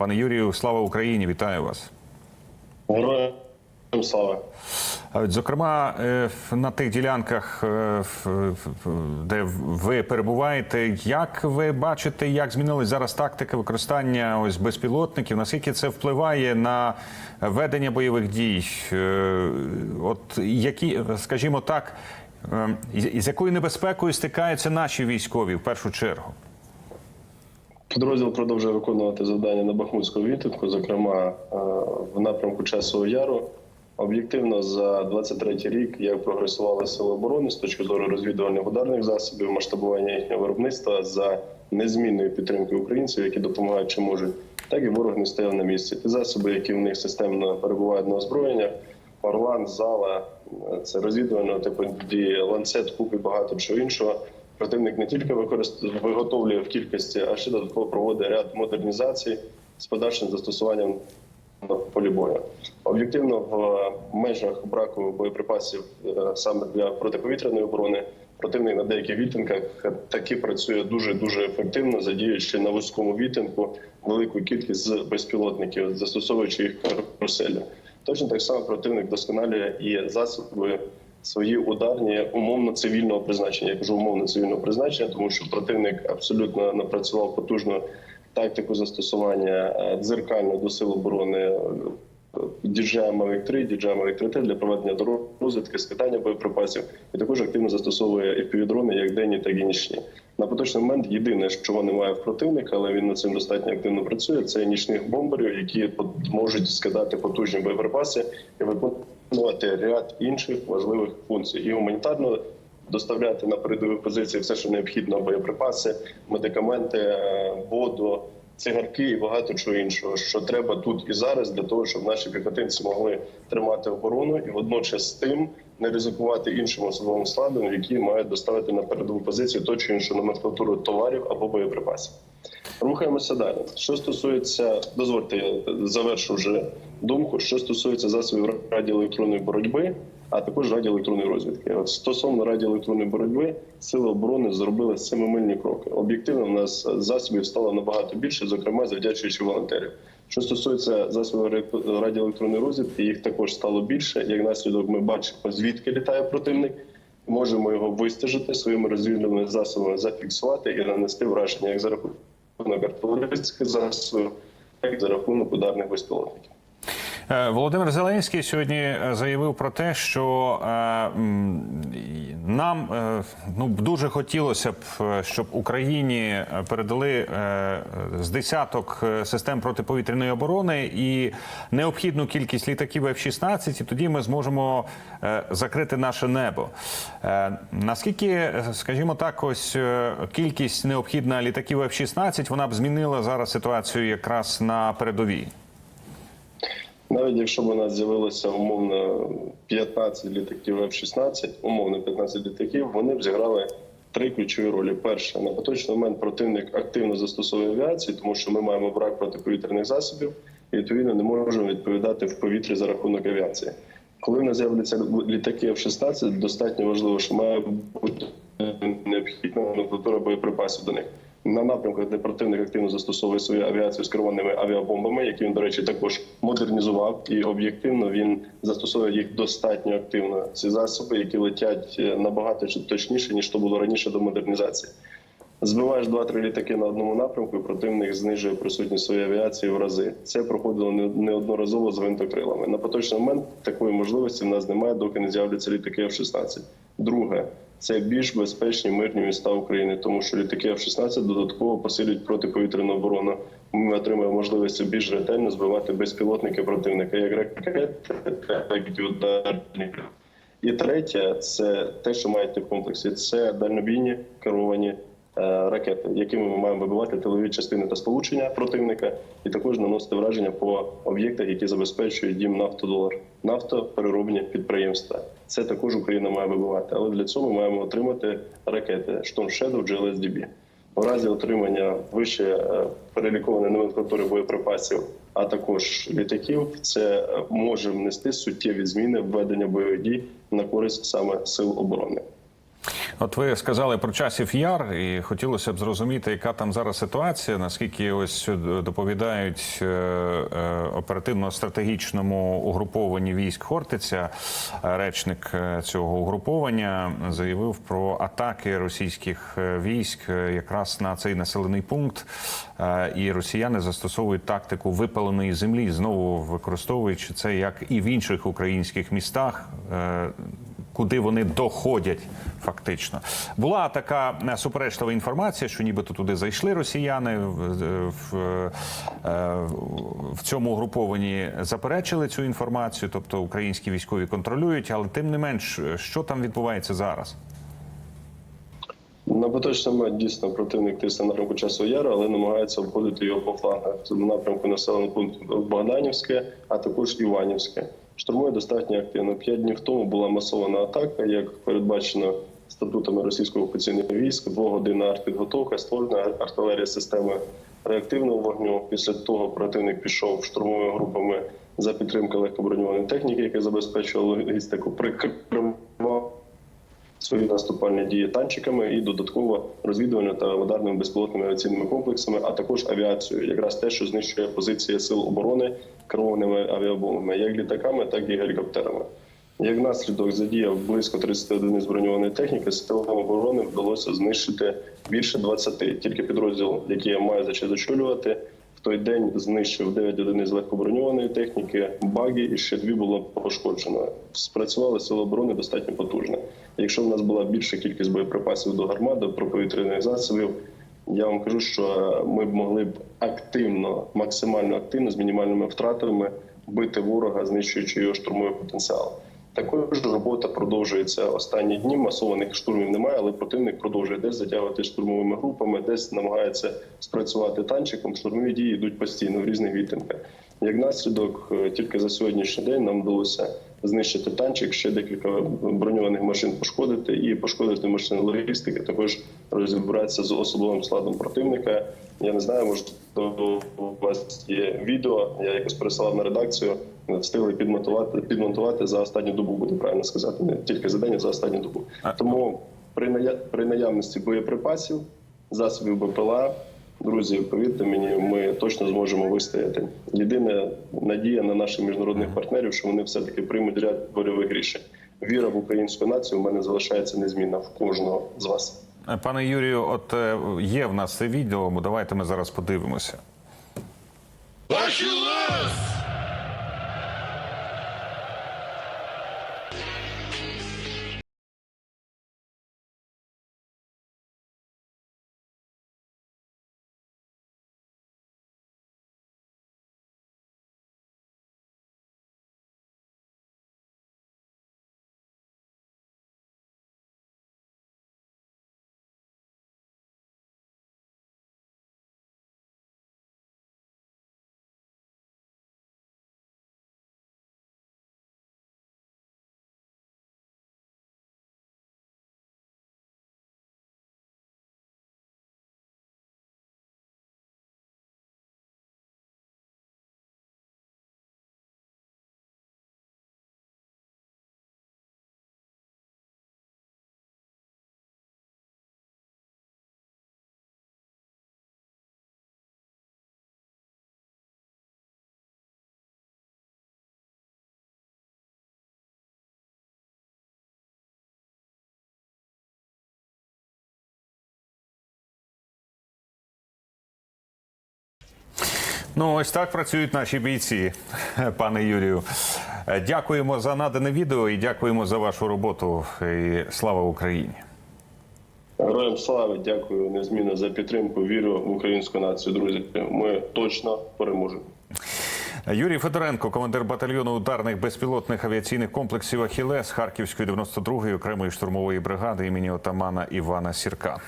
Пане Юрію, слава Україні! Вітаю вас. Героям слава. Зокрема, е, на тих ділянках, е, де ви перебуваєте, як ви бачите, як змінилась зараз тактика використання ось безпілотників? Наскільки це впливає на ведення бойових дій? Е, От які, скажімо так, з якою небезпекою стикаються наші військові в першу чергу? Підрозділ продовжує виконувати завдання на Бахмутському відтинку, зокрема е, в напрямку Часового Яру. Об'єктивно за 23 рік, як прогресували сили оборони з точки зору розвідувальних ударних засобів, масштабування їхнього виробництва за незмінною підтримкою українців, які допомагають чи можуть, так і ворог не стояв на місці. Ті засоби, які в них системно перебувають на озброєннях, Орлан, зала, е, це розвідувального типу дії, ланцет, куб і багато чого іншого. Противник не тільки виготовлює в кількості, а ще додатково проводить ряд модернізацій з подальшим застосуванням на полі бою. Об'єктивно, в межах браку боєприпасів е, саме для протиповітряної оборони противник на деяких відтинках таки працює дуже дуже ефективно, задіючи на вузькому відтинку велику кількість безпілотників, застосовуючи їх каруселі. Точно так само противник досконалює і засоби свої ударні умовно цивільного призначення. Я кажу умовно цивільного призначення, тому що противник абсолютно напрацював потужну тактику застосування е, дзеркально до сил оборони Mavic 3, DJI Mavic 3T для проведення розвідки, скидання боєприпасів і також активно застосовує FPV-дрони як денні, так і нічні. На поточний момент єдине, чого немає в противника, але він над цим достатньо активно працює. Це нічних бомберів, які можуть скидати потужні боєприпаси і виконувати ряд інших важливих функцій і гуманітарно доставляти на передові позиції все, що необхідно: боєприпаси, медикаменти, е, воду, цигарки і багато чого іншого, що треба тут і зараз для того, щоб наші піхотинці могли тримати оборону і водночас з тим не ризикувати іншим особовим складом, які мають доставити на передову позицію то чи іншу номенклатуру товарів або боєприпасів. Рухаємося далі. Що стосується, дозвольте, я завершу вже думку. Що стосується засобів радіоелектронної боротьби, а також радіоелектронної розвідки. От стосовно радіоелектронної боротьби, сили оборони зробили семимильні кроки. Об'єктивно, в нас засобів стало набагато більше, зокрема завдячуючи волонтерів. Що стосується засобів радіоелектронної розвідки, їх також стало більше. Як наслідок, ми бачимо, звідки літає противник. Можемо його вистежити своїми розвідувальними засобами, зафіксувати і нанести враження як за рахунок артилерійських засобів, так за рахунок ударних безпілотників. Е, Володимир Зеленський сьогодні е, заявив про те, що е, нам ну дуже хотілося б, щоб Україні передали з десяток систем протиповітряної оборони і необхідну кількість літаків F-16, і тоді ми зможемо закрити наше небо. Наскільки, скажімо так, ось кількість необхідна літаків F-16, вона б змінила зараз ситуацію якраз на передовій? Навіть якщо б у нас з'явилося умовно 15 літаків F-16, умовно 15 літаків, вони б зіграли три ключові ролі. Перше, на поточний момент противник активно застосовує авіацію, тому що ми маємо брак протиповітряних засобів і відповідно не можемо відповідати в повітрі за рахунок авіації. Коли в нас з'являться літаки F-16, достатньо важливо, що має бути необхідна номенклатура боєприпасів до них. На напрямках, де противник активно застосовує свою авіацію з керованими авіабомбами, які він, до речі, також модернізував, і об'єктивно він застосовує їх достатньо активно. Ці засоби, які летять е, набагато точніше ніж то було раніше до модернізації. Збиваєш два-три літаки на одному напрямку, і противник знижує присутність своєї авіації в рази. Це проходило не- неодноразово з гвинтокрилами. На поточний момент такої можливості в нас немає, доки не з'являться літаки F-16. Друге, це більш безпечні мирні міста України, тому що літаки F-16 додатково посилюють протиповітряну оборону. Ми отримаємо можливість більш ретельно збивати безпілотники противника, як ракети, так і. І третє, це те, що маєте в комплексі, це дальнобійні керовані ракети, якими ми маємо вибивати тилові частини та сполучення противника, і також наносити враження по об'єктах, які забезпечують дім нафтодолар, нафтопереробні підприємства. Це також Україна має вибивати. Але для цього ми маємо отримати ракети Storm Shadow GLSDB. У разі отримання вище е, перелікованої номенклатури боєприпасів, а також літаків, це е, може внести суттєві зміни в ведення бойових дій на користь саме сил оборони. От ви сказали про часів яр, і хотілося б зрозуміти, яка там зараз ситуація. Наскільки ось доповідають е, е, оперативно-стратегічному угрупованні військ Хортиця, речник е, цього угруповання заявив про атаки російських військ якраз на цей населений пункт. І росіяни застосовують тактику випаленої землі, знову використовуючи це як і в інших українських містах. Е, куди вони доходять фактично. Була така е, суперечлива інформація, що нібито туди зайшли росіяни в, в, е, в цьому угрупованні заперечили цю інформацію, тобто українські військові контролюють, але тим не менш, що там відбувається зараз? На поточному момент дійсно противник тисне на напрямку часу яру, але намагається обходити його по флангах. Це напрямку населеного пункту Богданівське, а також Іванівське. Штурмує достатньо активно. П'ять днів тому була масована атака, як передбачено статутами російського окупаційного війська, двогодинна артпідготовка, створена артилерія системи реактивного вогню. Після того противник пішов штурмовими групами за підтримки легкоброньованої техніки, яка забезпечувала логістику, прикривав свої наступальні дії танчиками і додатково розвідувальними та ударними безпілотними авіаційними комплексами, а також авіацією, якраз те, що знищує позиції сил оборони керованими авіабомбами, як літаками, так і гелікоптерами. Як наслідок задіяв близько 30 одиниць броньованої техніки, силам оборони вдалося знищити більше 20. Тільки підрозділ, який я маю за той день знищив 9 одиниць легкоброньованої техніки, баги і ще дві було пошкоджено. Спрацювали сили оборони достатньо потужно. Якщо в нас була більша кількість боєприпасів до гармат, до проповітряних засобів, я вам кажу, що ми б могли б активно, максимально активно з мінімальними втратами бити ворога, знищуючи його штурмовий потенціал. Також робота продовжується останні дні. Масованих штурмів немає, але противник продовжує десь затягувати штурмовими групами, десь намагається спрацювати танчиком. Штурмові дії йдуть постійно в різних відтинках. Як наслідок, е, тільки за сьогоднішній день нам вдалося знищити танчик, ще декілька броньованих машин пошкодити і пошкодити машини логістики. Також розібратися з особовим складом противника. Я не знаю, може у вас є відео. Я якось пересилав на редакцію. Встигли підмонтувати підмонтувати за останню добу, буде правильно сказати, не тільки за день, а за останню добу. Тому при ная- при наявності боєприпасів, засобів БПЛА, друзі, повірте мені, ми точно зможемо вистояти. Єдина надія на наших міжнародних партнерів, що вони все таки приймуть ряд больових рішень. Віра в українську націю у мене залишається незмінна в кожного з вас. Е, Пане Юрію, от е, є в нас це відео, бо давайте ми зараз подивимося. Ваші Ну, ось так працюють наші бійці, пане Юрію. Е, Дякуємо за надане відео і дякуємо за вашу роботу. І слава Україні! Героям слави, дякую незмінно за підтримку. Вірю в українську націю. Друзі, ми точно переможемо. Юрій Федоренко, командир батальйону ударних безпілотних авіаційних комплексів Ахілес Харківської 92-ї окремої штурмової бригади імені отамана Івана Сірка.